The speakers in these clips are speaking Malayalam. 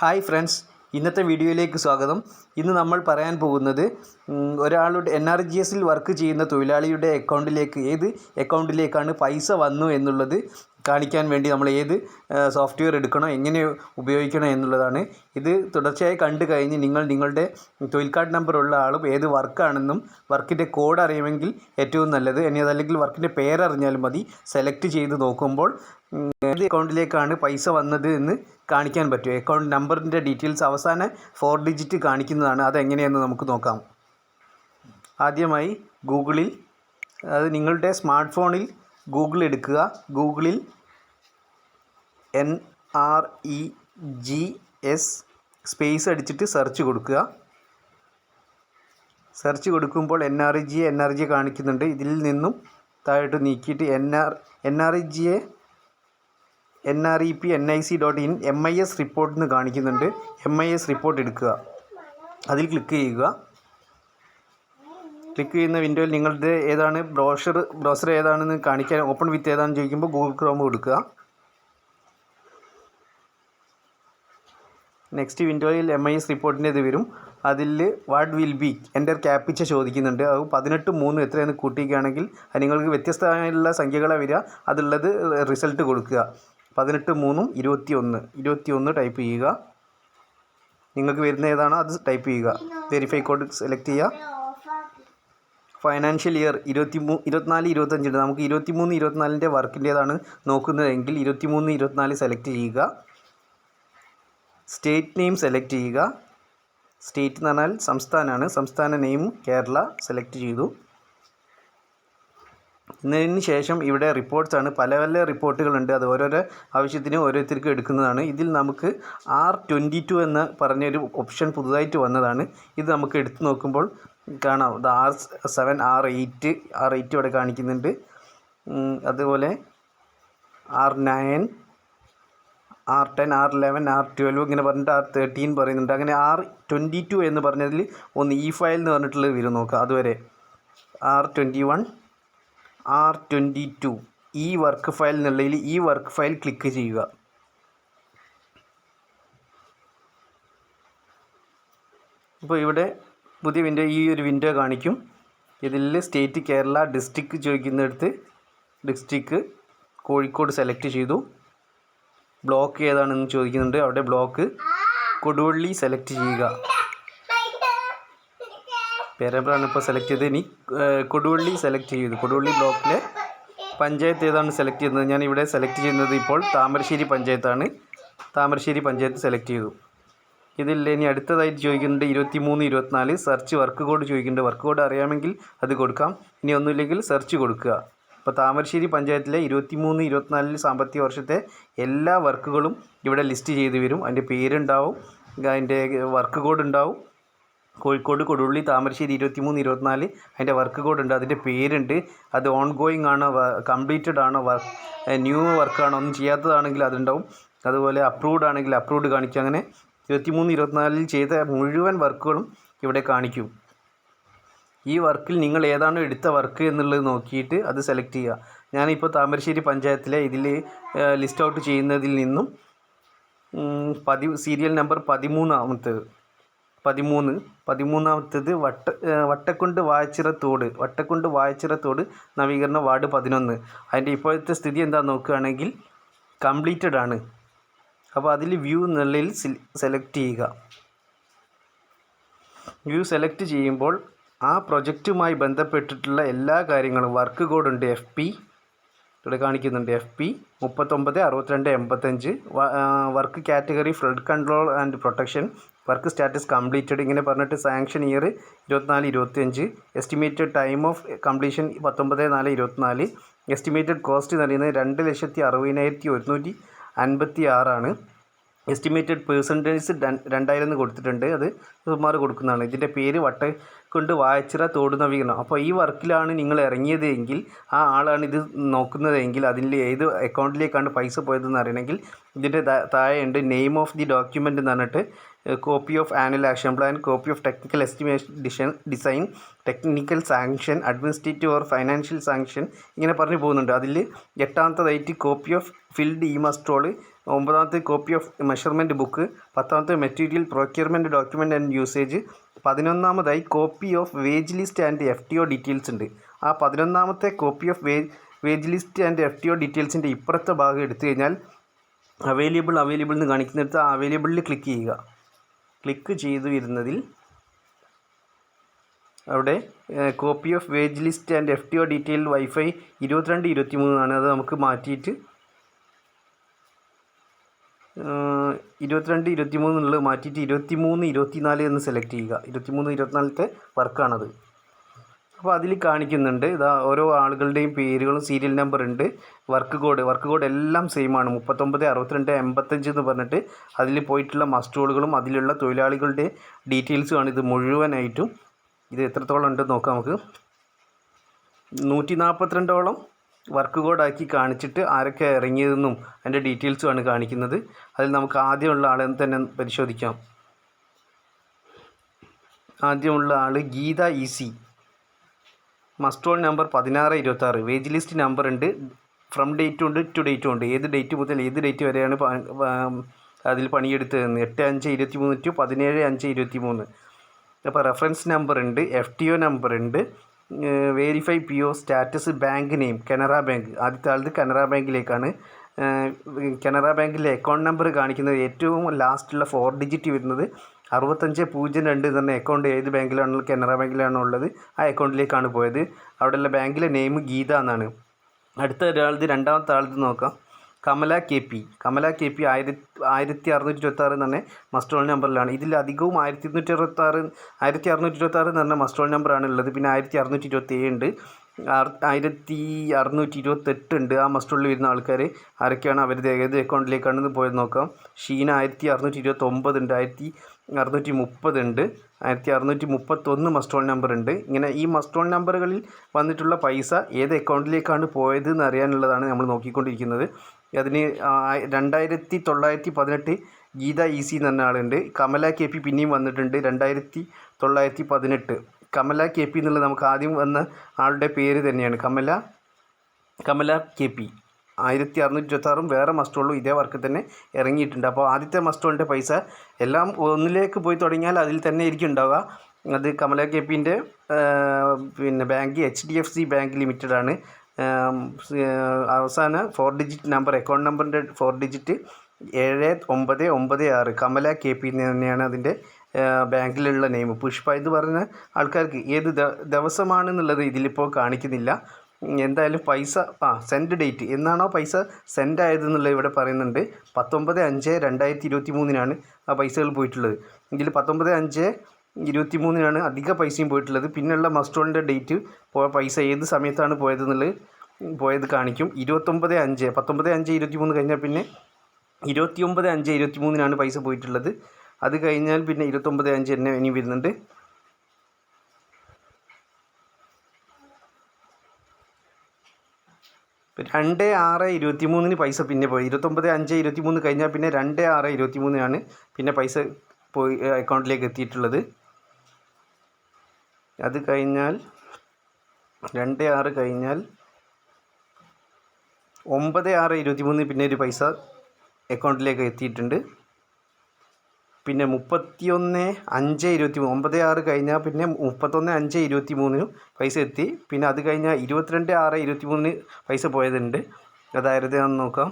ഹായ് ഫ്രണ്ട്സ് ഇന്നത്തെ വീഡിയോയിലേക്ക് സ്വാഗതം. ഇന്ന് നമ്മൾ പറയാൻ പോകുന്നത് ഒരാളുടെ എൻ ആർ ജി എസിൽ വർക്ക് ചെയ്യുന്ന തൊഴിലാളിയുടെ അക്കൗണ്ടിലേക്ക് ഏത് അക്കൗണ്ടിലേക്കാണ് പൈസ വന്നു എന്നുള്ളത്. കാണിക്കാൻ വേണ്ടി നമ്മൾ ഏത് സോഫ്റ്റ്വെയർ എടുക്കണം എങ്ങനെ ഉപയോഗിക്കണം എന്നുള്ളതാണ്. ഇത് തുടർച്ചയായി കണ്ടു കഴിഞ്ഞ് നിങ്ങൾ നിങ്ങളുടെ തൊഴിൽ കാർഡ് നമ്പർ ഉള്ള ആളും ഏത് വർക്കാണെന്നും വർക്കിന്റെ കോഡ് അറിയുമെങ്കിൽ ഏറ്റവും നല്ലത്. ഇനി അതല്ലെങ്കിൽ വർക്കിന്റെ പേരറിഞ്ഞാലും മതി. സെലക്ട് ചെയ്ത് നോക്കുമ്പോൾ ഏത് അക്കൗണ്ടിലേക്കാണ് പൈസ വന്നത് എന്ന് കാണിക്കാൻ പറ്റും. അക്കൗണ്ട് നമ്പറിന്റെ ഡീറ്റെയിൽസ് അവസാന ഫോർ ഡിജിറ്റ് കാണിക്കുന്നതാണ്. അതെങ്ങനെയെന്ന് നമുക്ക് നോക്കാം. ആദ്യമായി ഗൂഗിളിൽ അത് നിങ്ങളുടെ സ്മാർട്ട് ഫോണിൽ ഗൂഗിൾ എടുക്കുക. ഗൂഗിളിൽ N R E G S space അടിച്ചിട്ട് സെർച്ച് കൊടുക്കുക. സെർച്ച് കൊടുക്കുമ്പോൾ N R E G N R G കാണിക്കുന്നുണ്ട്. ഇതിൽ നിന്നും താഴോട്ട് നീക്കിയിട്ട് N R N R E A N R E P N I C dot in M I S report എന്ന് കാണിക്കുന്നുണ്ട്. എം ഐ എസ് റിപ്പോർട്ട് എടുക്കുക. അതിൽ ക്ലിക്ക് ചെയ്യുക. ക്ലിക്ക് ചെയ്യുന്ന വിൻഡോയിൽ നിങ്ങളുടെ ഏതാണ് ബ്രോഷർ ബ്രൗസർ ഏതാണെന്ന് കാണിക്കാൻ ഓപ്പൺ വിത്ത് ഏതാണെന്ന് ചോദിക്കുമ്പോൾ ഗൂഗിൾ ക്രോം കൊടുക്കുക. നെക്സ്റ്റ് വിൻഡോയിൽ എം ഐ എസ് റിപ്പോർട്ടിന്റെ ഇത് വരും. അതിൽ വാട്ട് വിൽ ബി എന്റെ ക്യാപിച്ച ചോദിക്കുന്നുണ്ട്. അത് പതിനെട്ട് മൂന്ന് എത്രയെന്ന് കൂട്ടിക്കുകയാണെങ്കിൽ നിങ്ങൾക്ക് വ്യത്യസ്തമായുള്ള സംഖ്യകളെ വരിക. അതുള്ളത് റിസൾട്ട് കൊടുക്കുക. പതിനെട്ട് മൂന്നും ഇരുപത്തി ഒന്ന് ഇരുപത്തി ഒന്ന് ടൈപ്പ് ചെയ്യുക. നിങ്ങൾക്ക് വരുന്ന ഏതാണോ? അത് ടൈപ്പ് ചെയ്യുക. വെരിഫൈ കോഡ് സെലക്ട് ചെയ്യുക. ഫൈനാൻഷ്യൽ ഇയർ ഇരുപത്തി മൂ ഇരുപത്തിനാല് ഇരുപത്തഞ്ചിന്റെ നമുക്ക് ഇരുപത്തി മൂന്ന് ഇരുപത്തിനാലിന്റെ വർക്കിന്റേതാണ് നോക്കുന്നതെങ്കിൽ ഇരുപത്തി മൂന്ന് ഇരുപത്തിനാല് സെലക്ട് ചെയ്യുക. സ്റ്റേറ്റ് നെയിം സെലക്ട് ചെയ്യുക. സ്റ്റേറ്റ് എന്ന് പറഞ്ഞാൽ സംസ്ഥാനമാണ് സംസ്ഥാന നെയിം കേരള സെലക്ട് ചെയ്തു. എന്നതിന് ശേഷം ഇവിടെ റിപ്പോർട്ട്സ് ആണ്. പല പല റിപ്പോർട്ടുകളുണ്ട് അത് ഓരോരോ ആവശ്യത്തിന് ഓരോരുത്തർക്കും എടുക്കുന്നതാണ്. ഇതിൽ നമുക്ക് ആർ ട്വന്റി ടു എന്ന് പറഞ്ഞൊരു ഓപ്ഷൻ പുതുതായിട്ട് വന്നതാണ്. ഇത് നമുക്ക് എടുത്തു നോക്കുമ്പോൾ കാണാം. ഇത് R seven R eight R eight ഇവിടെ കാണിക്കുന്നുണ്ട്. അതുപോലെ R nine R ten R eleven R twelve ഇങ്ങനെ പറഞ്ഞിട്ട് ആർ തേർട്ടീൻ പറയുന്നുണ്ട്. അങ്ങനെ ആർ ട്വന്റി ടു എന്ന് പറഞ്ഞതിൽ ഒന്ന് ഇ ഫയൽ എന്ന് പറഞ്ഞിട്ടുള്ളത് വരും നോക്കുക. അതുവരെ R twenty one R twenty two ഈ വർക്ക് ഫയൽ എന്നുള്ളതിൽ ഈ വർക്ക് ഫയൽ ക്ലിക്ക് ചെയ്യുക. ഇപ്പോൾ ഇവിടെ പുതിയ വിൻഡോ ഈ ഒരു വിൻഡോ കാണിക്കും. ഇതിൽ സ്റ്റേറ്റ് കേരള ഡിസ്ട്രിക്ട് ചോദിക്കുന്നിടത്ത് ഡിസ്ട്രിക്ട് കോഴിക്കോട് സെലക്ട് ചെയ്തു. ബ്ലോക്ക് ഏതാണെന്ന് ചോദിക്കുന്നുണ്ട്. അവിടെ ബ്ലോക്ക് കൊടുവള്ളി സെലക്ട് ചെയ്യുക. പേരാമ്പ്രാണ് ഇപ്പോൾ സെലക്ട് ചെയ്തത്. ഇനി കൊടുവള്ളി സെലക്ട് ചെയ്തു. കൊടുവള്ളി ബ്ലോക്കിലെ പഞ്ചായത്ത് ഏതാണ് സെലക്ട് ചെയ്യുന്നത്? ഞാൻ ഇവിടെ സെലക്ട് ചെയ്യുന്നത് ഇപ്പോൾ താമരശ്ശേരി പഞ്ചായത്താണ്. താമരശ്ശേരി പഞ്ചായത്ത് സെലക്ട് ചെയ്തു. ഇതിൽ ഇനി അടുത്തതായിട്ട് ചോദിക്കുന്നുണ്ട് ഇരുപത്തി മൂന്ന് ഇരുപത്തിനാല്. സെർച്ച് വർക്ക് കോഡ് ചോദിക്കുന്നുണ്ട്. വർക്ക് കോഡ് അറിയാമെങ്കിൽ അത് കൊടുക്കാം. ഇനി ഒന്നുമില്ലെങ്കിൽ സെർച്ച് കൊടുക്കുക. അപ്പോൾ താമരശ്ശേരി പഞ്ചായത്തിലെ ഇരുപത്തി മൂന്ന് ഇരുപത്തിനാലിൽ സാമ്പത്തിക വർഷത്തെ എല്ലാ വർക്കുകളും ഇവിടെ ലിസ്റ്റ് ചെയ്ത് വരും. അതിന്റെ പേരുണ്ടാവും. അതിന്റെ വർക്ക് കോഡ് ഉണ്ടാവും. കോഴിക്കോട് കൊടുള്ളി താമരശ്ശേരി ഇരുപത്തി മൂന്ന് ഇരുപത്തിനാല്. അതിന്റെ വർക്ക് കോഡ് ഉണ്ട്. അതിന്റെ പേരുണ്ട്. അത് ഓൺ ഗോയിങ് ആണോ. കംപ്ലീറ്റഡ് ആണോ വർക്ക് ന്യൂ വർക്കാണോ ഒന്നും ചെയ്യാത്തതാണെങ്കിൽ അതുണ്ടാവും. അതുപോലെ അപ്രൂവ്ഡ് ആണെങ്കിൽ അപ്രൂവ്ഡ് കാണിക്കുക. അങ്ങനെ ഇരുപത്തി മൂന്ന് ഇരുപത്തിനാലിൽ ചെയ്ത മുഴുവൻ വർക്കുകളും ഇവിടെ കാണിക്കും. ഈ വർക്കിൽ നിങ്ങൾ ഏതാണ് എടുത്ത വർക്ക് എന്നുള്ളത് നോക്കിയിട്ട് അത് സെലക്ട് ചെയ്യുക. ഞാനിപ്പോൾ താമരശ്ശേരി പഞ്ചായത്തിലെ ഇതിൽ ലിസ്റ്റ് ഔട്ട് ചെയ്യുന്നതിൽ നിന്നും പതി സീരിയൽ നമ്പർ പതിമൂന്നാമത്തേത് പതിമൂന്ന് പതിമൂന്നാമത്തേത് വട്ട വട്ടക്കുണ്ട് വായച്ചിറത്തോട് വട്ടക്കുണ്ട് വായച്ചിറത്തോട് നവീകരണ വാർഡ് പതിനൊന്ന്. അതിന്റെ ഇപ്പോഴത്തെ സ്ഥിതി എന്താ നോക്കുകയാണെങ്കിൽ കംപ്ലീറ്റഡ് ആണ് അപ്പോൾ അതിൽ വ്യൂ എന്നുള്ളതിൽ സെലക്ട് ചെയ്യുക. വ്യൂ സെലക്ട് ചെയ്യുമ്പോൾ ആ പ്രൊജക്റ്റുമായി ബന്ധപ്പെട്ടിട്ടുള്ള എല്ലാ കാര്യങ്ങളും വർക്ക് കോഡ് ഉണ്ട് എഫ് പി ഇവിടെ കാണിക്കുന്നുണ്ട് എഫ് പി മുപ്പത്തൊമ്പത് അറുപത്തിരണ്ട് എൺപത്തഞ്ച് work category flood control and protection work status completed ഇങ്ങനെ പറഞ്ഞിട്ട് സാങ്ഷൻ ഇയർ ഇരുപത്തിനാല് ഇരുപത്തിയഞ്ച്. എസ്റ്റിമേറ്റഡ് ടൈം ഓഫ് കംപ്ലീഷൻ പത്തൊമ്പത് നാല് ഇരുപത്തിനാല്. എസ്റ്റിമേറ്റഡ് കോസ്റ്റ് എന്ന് പറയുന്നത് രണ്ട് ലക്ഷത്തി അറുപതിനായിരത്തി ഒരുന്നൂറ്റി അൻപത്തി ആറാണ് എസ്റ്റിമേറ്റഡ് പേഴ്സന്റേജ് രണ്ടായിരം എന്ന് കൊടുത്തിട്ടുണ്ട്. അത് സുമാർ കൊടുക്കുന്നതാണ്. ഇതിന്റെ പേര് വട്ട കൊണ്ട് വായച്ചിറ തോട് നവീകരണം. അപ്പോൾ ഈ വർക്കിലാണ് നിങ്ങൾ ഇറങ്ങിയത് എങ്കിൽ ആ ആളാണ് ഇത് നോക്കുന്നതെങ്കിൽ അതിൽ ഏത് അക്കൗണ്ടിലേക്കാണ് പൈസ പോയതെന്ന് അറിയണമെങ്കിൽ ഇതിന്റെ താഴെയുണ്ട് നെയിം ഓഫ് ദി ഡോക്യുമെന്റ് എന്ന് പറഞ്ഞിട്ട് copy of annual action plan copy of technical estimation ഡിഷൻ design technical sanction administrative or financial sanction ഇങ്ങനെ പറഞ്ഞു പോകുന്നുണ്ട്. അതിൽ എട്ടാമത്തതായിട്ട് copy of field E muster roll ഒമ്പതാമത്തെ കോപ്പി ഓഫ് മെഷർമെന്റ് ബുക്ക് പത്താമത്തെ material procurement document and usage പതിനൊന്നാമതായി copy of wage list and F T O details ഉണ്ട്. ആ പതിനൊന്നാമത്തെ copy of way wage list and F T O ഡീറ്റെയിൽസിന്റെ ഇപ്പുറത്തെ ഭാഗം എടുത്തു കഴിഞ്ഞാൽ അവൈലബിൾ അവൈലബിൾ എന്ന് കാണിക്കുന്നിടത്ത് ആ അവൈലബിളിൽ ക്ലിക്ക് ചെയ്യുക. ക്ലിക്ക് ചെയ്തു വരുന്നതിൽ അവിടെ copy of wage list and F T O detail wifi ഇരുപത്തിരണ്ട് ഇരുപത്തി മൂന്നാണ് അത് നമുക്ക് മാറ്റിയിട്ട് ഇരുപത്തിരണ്ട് ഇരുപത്തി മൂന്നുള്ളത് മാറ്റിയിട്ട് ഇരുപത്തി മൂന്ന് ഇരുപത്തി നാല് എന്ന് സെലക്ട് ചെയ്യുക. ഇരുപത്തി മൂന്ന് ഇരുപത്തിനാലത്തെ വർക്കാണത് അപ്പോൾ അതിൽ കാണിക്കുന്നുണ്ട്. ഇതാ ഓരോ ആളുകളുടെയും പേരുകളും സീരിയൽ നമ്പർ ഉണ്ട്. വർക്ക് കോഡ് വർക്ക് കോഡ് എല്ലാം സെയിം ആണ്. മുപ്പത്തൊമ്പത് അറുപത്തിരണ്ട് എൺപത്തഞ്ച് എന്ന് പറഞ്ഞിട്ട് അതിൽ പോയിട്ടുള്ള മസ്റ്റോളുകളും അതിലുള്ള തൊഴിലാളികളുടെ ഡീറ്റെയിൽസുമാണ് ഇത് മുഴുവനായിട്ടും. ഇത് എത്രത്തോളം ഉണ്ടെന്ന് നോക്കാം നമുക്ക്. നൂറ്റി നാൽപ്പത്തിരണ്ടോളം വർക്ക് കോഡാക്കി കാണിച്ചിട്ട് ആരൊക്കെ ഇറങ്ങിയതെന്നും അതിന്റെ ഡീറ്റെയിൽസുമാണ് കാണിക്കുന്നത്. അതിൽ നമുക്ക് ആദ്യമുള്ള ആളെ തന്നെ പരിശോധിക്കാം. ആദ്യമുള്ള ആൾ Geetha E C muster roll number പതിനാറ് ഇരുപത്തി ആറ് വേജ് ലിസ്റ്റ് നമ്പർ ഉണ്ട്. ഫ്രം ഡേറ്റും ഉണ്ട് ടു ഡേറ്റും ഉണ്ട്. ഏത് ഡേറ്റ് മുതൽ ഏത് ഡേറ്റ് വരെയാണ് അതിൽ പണിയെടുത്തതെന്ന്? എട്ട് അഞ്ച് ഇരുപത്തി മൂന്ന് ടു പതിനേഴ് അഞ്ച് ഇരുപത്തി മൂന്ന് അപ്പോൾ റെഫറൻസ് നമ്പർ ഉണ്ട് എഫ് ടി ഒ നമ്പർ ഉണ്ട് verify P O status bank name Canara bank ആദ്യത്തെ ആളത് കനറ ബാങ്കിലേക്കാണ് കനറ ബാങ്കിലെ അക്കൗണ്ട് നമ്പർ കാണിക്കുന്നത് ഏറ്റവും ലാസ്റ്റുള്ള ഫോർ ഡിജിറ്റ് വരുന്നത് അറുപത്തഞ്ച് പൂജ്യം രണ്ട് തന്നെ അക്കൗണ്ട് ഏത് ബാങ്കിലാണുള്ളത് കനറ ബാങ്കിലാണോ ഉള്ളത് ആ അക്കൗണ്ടിലേക്കാണ് പോയത്. അവിടെയുള്ള ബാങ്കിലെ നെയിം ഗീത എന്നാണ്. അടുത്ത ഒരാളത് രണ്ടാമത്തെ ആളത് നോക്കാം. Kamala K P. Kamala K P ആയിരത്തി ആയിരത്തി അറുന്നൂറ്റി ഇരുപത്താറ് തന്നെ പറഞ്ഞ മസ്റ്റോൾ നമ്പറിലാണ് ഇതിൽ അധികവും ആയിരത്തി ഇരുന്നൂറ്റി അറുപത്താറ് ആയിരത്തി അറുന്നൂറ്റി ഇരുപത്താറ് എന്ന് പറഞ്ഞ മസ്റ്റോൾ നമ്പറാണ് ഉള്ളത്. പിന്നെ ആയിരത്തി അറുന്നൂറ്റി ഇരുപത്തി ഏഴ് ഉണ്ട്. ആയിരത്തി അറുന്നൂറ്റി ഇരുപത്തെട്ട് ഉണ്ട്. ആ മസ്റ്റുള്ളിൽ വരുന്ന ആൾക്കാർ ആരൊക്കെയാണ് അവർ ഏത് അക്കൗണ്ടിലേക്കാണെന്ന് പോയത് നോക്കാം. ഷീന ആയിരത്തി അറുന്നൂറ്റി ഇരുപത്തി ഒമ്പത് ഉണ്ട്. ആയിരത്തി അറുന്നൂറ്റി മുപ്പത് ഉണ്ട്. ആയിരത്തി അറുന്നൂറ്റി മുപ്പത്തൊന്ന് മസ്റ്റോൾ നമ്പർ ഉണ്ട്. ഇങ്ങനെ ഈ മസ്റ്റോൾ നമ്പറുകളിൽ വന്നിട്ടുള്ള പൈസ ഏത് അക്കൗണ്ടിലേക്കാണ് പോയത് എന്ന് അറിയാനുള്ളതാണ് നമ്മൾ നോക്കിക്കൊണ്ടിരിക്കുന്നത്. അതിന് രണ്ടായിരത്തി തൊള്ളായിരത്തി പതിനെട്ട് ഗീത ഇ സി എന്ന് പറഞ്ഞ ആളുണ്ട്. കമല കെ പി പിന്നെയും വന്നിട്ടുണ്ട്. രണ്ടായിരത്തി തൊള്ളായിരത്തി പതിനെട്ട്. കമല കെ പി എന്നുള്ളത് നമുക്ക് ആദ്യം വന്ന ആളുടെ പേര് തന്നെയാണ്. Kamala Kamala K P. ആയിരത്തി അറുന്നൂറ്റി ഇരുപത്താറും വേറെ മസ്റ്റോളും ഇതേ വർക്ക് തന്നെ ഇറങ്ങിയിട്ടുണ്ട്. അപ്പോൾ ആദ്യത്തെ മസ്റ്റോളിന്റെ പൈസ എല്ലാം ഒന്നിലേക്ക് പോയി തുടങ്ങിയാൽ അതിൽ തന്നെ ഇരിക്കും ഉണ്ടാവുക. അത് കമല കെ പിന്റെ പിന്നെ bank H D F C bank limited ആണ്. അവസാന ഫോർ ഡിജിറ്റ് നമ്പർ അക്കൗണ്ട് നമ്പറിന്റെ ഫോർ ഡിജിറ്റ് ഏഴ് ഒമ്പത് ഒമ്പത് ആറ്. കമല കെ പി തന്നെയാണ് അതിന്റെ ബാങ്കിലുള്ള നെയിം പുഷ്പ എന്ന് പറഞ്ഞ ആൾക്കാർക്ക് ഏത് ദിവസമാണെന്നുള്ളത് ഇതിലിപ്പോൾ കാണിക്കുന്നില്ല. എന്തായാലും പൈസ ആ സെൻഡ് ഡേറ്റ് എന്നാണോ പൈസ സെൻഡ് ആയതെന്നുള്ളത് ഇവിടെ പറയുന്നുണ്ട്. പത്തൊമ്പത് അഞ്ച് രണ്ടായിരത്തി ഇരുപത്തി മൂന്നിനാണ് ആ പൈസകൾ പോയിട്ടുള്ളത്. ഇതിൽ പത്തൊമ്പത് അഞ്ച് ഇരുപത്തി മൂന്നിനാണ് അധിക പൈസയും പോയിട്ടുള്ളത്. പിന്നെയുള്ള മസ്റ്റോളിന്റെ ഡേറ്റ് പോയ പൈസ ഏത് സമയത്താണ് പോയതെന്നുള്ളത് പോയത് കാണിക്കും. ഇരുപത്തൊമ്പത് അഞ്ച് പത്തൊമ്പത് അഞ്ച് ഇരുപത്തി മൂന്ന് കഴിഞ്ഞാൽ പിന്നെ ഇരുപത്തി ഒമ്പത് അഞ്ച് ഇരുപത്തി മൂന്നിനാണ് പൈസ പോയിട്ടുള്ളത്. അത് കഴിഞ്ഞാൽ പിന്നെ ഇരുപത്തൊമ്പത് അഞ്ച് തന്നെ ഇനി വരുന്നുണ്ട്. രണ്ട് ആറ് ഇരുപത്തി മൂന്നിന് പൈസ പിന്നെ പോയി. ഇരുപത്തൊമ്പത് അഞ്ച് ഇരുപത്തി മൂന്ന് കഴിഞ്ഞാൽ പിന്നെ രണ്ട് ആറ് ഇരുപത്തി മൂന്നിനാണ് പിന്നെ പൈസ പോയി അക്കൗണ്ടിലേക്ക് എത്തിയിട്ടുള്ളത്. അത് കഴിഞ്ഞാൽ രണ്ട് ആറ് കഴിഞ്ഞാൽ ഒമ്പത് ആറ് ഇരുപത്തി മൂന്ന് പിന്നെ ഒരു പൈസ അക്കൗണ്ടിലേക്ക് എത്തിയിട്ടുണ്ട്. പിന്നെ മുപ്പത്തിയൊന്ന് അഞ്ച് ഇരുപത്തി മൂന്ന് ഒമ്പത് ആറ് കഴിഞ്ഞാൽ പിന്നെ മുപ്പത്തൊന്ന് അഞ്ച് ഇരുപത്തി മൂന്നിനും പൈസ എത്തി. പിന്നെ അത് കഴിഞ്ഞാൽ ഇരുപത്തിരണ്ട് ആറ് ഇരുപത്തി മൂന്നിന് പൈസ പോയതുണ്ട്. അതായത് ഞാൻ നോക്കാം.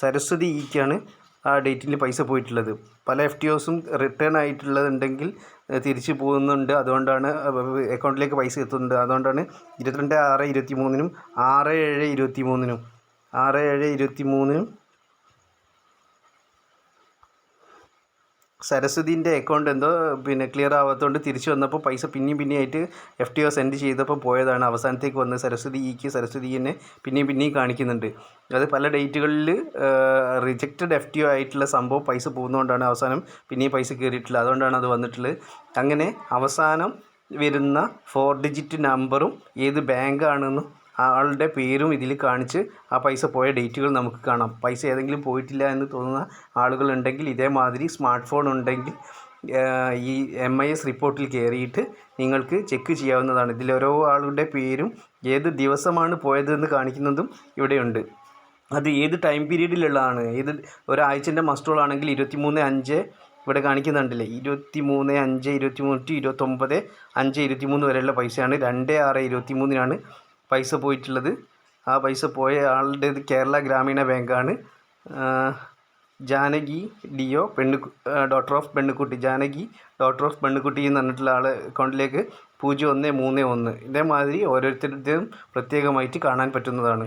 സരസ്വതി ഇക്കാണ് ആ ഡേറ്റിൽ പൈസ പോയിട്ടുള്ളത്. പല എഫ് ടി ഒസും റിട്ടേൺ ആയിട്ടുള്ളതുണ്ടെങ്കിൽ തിരിച്ച് പോകുന്നുണ്ട്. അതുകൊണ്ടാണ് അക്കൗണ്ടിലേക്ക് പൈസ എത്തുന്നുണ്ട്. അതുകൊണ്ടാണ് ഇരുപത്തിരണ്ട് ആറ് ഇരുപത്തി മൂന്നിനും ആറ് ഏഴ് ഇരുപത്തി മൂന്നിനും ആറ് ഏഴ് ഇരുപത്തി മൂന്ന് സരസ്വതിന്റെ അക്കൗണ്ട് എന്തോ പിന്നെ ക്ലിയർ ആവാത്തതുകൊണ്ട് തിരിച്ചു വന്നപ്പോൾ പൈസ പിന്നെയും പിന്നെയും ആയിട്ട് എഫ് ടി ഒ സെൻഡ് ചെയ്തപ്പോൾ പോയതാണ്. അവസാനത്തേക്ക് വന്ന് സരസ്വതി ഇക്ക് സരസ്വതി എന്നെ പിന്നെയും പിന്നെയും കാണിക്കുന്നുണ്ട്. അത് പല ഡേറ്റുകളിൽ റിജക്റ്റഡ് എഫ് ടി ഒ ആയിട്ടുള്ള സംഭവം പൈസ പോകുന്നതുകൊണ്ടാണ് അവസാനം പിന്നെയും പൈസ കയറിയിട്ടുള്ളത് അതുകൊണ്ടാണ് അത് വന്നിട്ടുള്ളത്. അങ്ങനെ അവസാനം വരുന്ന ഫോർ ഡിജിറ്റ് നമ്പറും ഏത് ബാങ്കാണെന്നും ആളുടെ പേരും ഇതിൽ കാണിച്ച് ആ പൈസ പോയ ഡേറ്റുകൾ നമുക്ക് കാണാം. പൈസ ഏതെങ്കിലും പോയിട്ടില്ല എന്ന് തോന്നുന്ന ആളുകളുണ്ടെങ്കിൽ ഇതേമാതിരി സ്മാർട്ട് ഫോൺ ഉണ്ടെങ്കിൽ ഈ എം ഐ എസ് റിപ്പോർട്ടിൽ കയറിയിട്ട് നിങ്ങൾക്ക് ചെക്ക് ചെയ്യാവുന്നതാണ്. ഇതിൽ ഓരോ ആളുടെ പേരും ഏത് ദിവസമാണ് പോയതെന്ന് കാണിക്കുന്നതും ഇവിടെയുണ്ട്. അത് ഏത് ടൈം പീരീഡിലുള്ളതാണ് ഏത് ഒരാഴ്ചന്റെ മസ്റ്റോളാണെങ്കിൽ ഇരുപത്തി മൂന്ന് അഞ്ച് ഇവിടെ കാണിക്കുന്നുണ്ടല്ലേ? ഇരുപത്തി മൂന്ന് അഞ്ച് ഇരുപത്തി മൂന്ന് ടു ഇരുപത്തൊമ്പത് അഞ്ച് ഇരുപത്തി മൂന്ന് വരെയുള്ള പൈസയാണ്. രണ്ട് ആറ് ഇരുപത്തി മൂന്നിനാണ് പൈസ പോയിട്ടുള്ളത്. ആ പൈസ പോയ ആളുടേത് കേരള ഗ്രാമീണ ബാങ്കാണ്. ജാനകി ഡിഒ പെണ്ണു daughter of Pennukutty. Janaki daughter of Pennukutty എന്ന് പറഞ്ഞിട്ടുള്ള ആളെ അക്കൗണ്ടിലേക്ക് പൂജ്യം ഒന്ന് മൂന്ന് ഒന്ന്. ഇതേമാതിരി ഓരോരുത്തരുടെയും പ്രത്യേകമായിട്ട് കാണാൻ പറ്റുന്നതാണ്.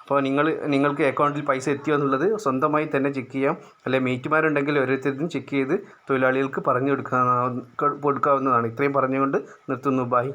അപ്പോൾ നിങ്ങൾ നിങ്ങൾക്ക് അക്കൗണ്ടിൽ പൈസ എത്തിയോ എന്നുള്ളത് സ്വന്തമായി തന്നെ ചെക്ക് ചെയ്യാം. അല്ലെ മേറ്റുമാരുണ്ടെങ്കിൽ ഓരോരുത്തരും ചെക്ക് ചെയ്ത് തൊഴിലാളികൾക്ക് പറഞ്ഞു കൊടുക്കാവുന്ന കൊടുക്കാവുന്നതാണ്. ഇത്രയും പറഞ്ഞുകൊണ്ട് നിർത്തുന്നു. ബൈ